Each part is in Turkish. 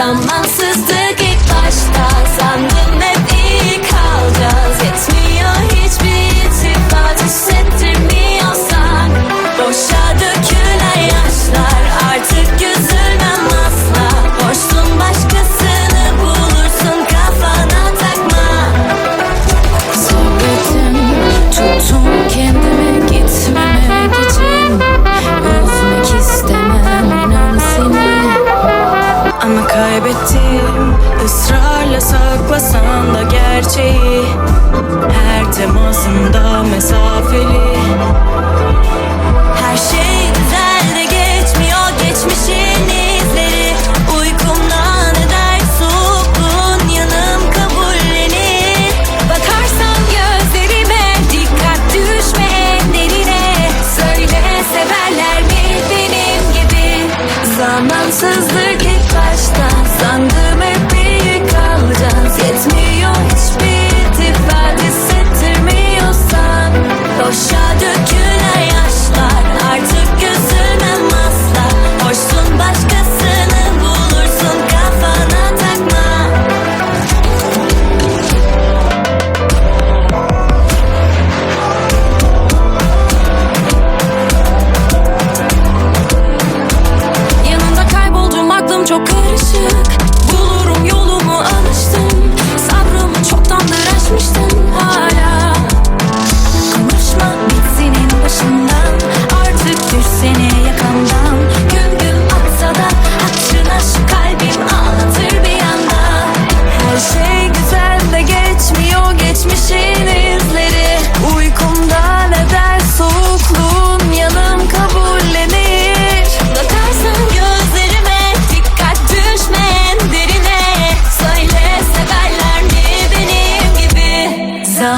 zaman içindeyim Israrla saklasan da gerçeği. Her temasında mesafeli. Her şey güzel de geçmiyor geçmişin izleri. Uykumdan eder soğukluğun yanım kabullenir. Bakarsan gözlerime dikkat düşme en derine Söyle severler mi benim gibi? Zamansızdır başta sandım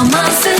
myself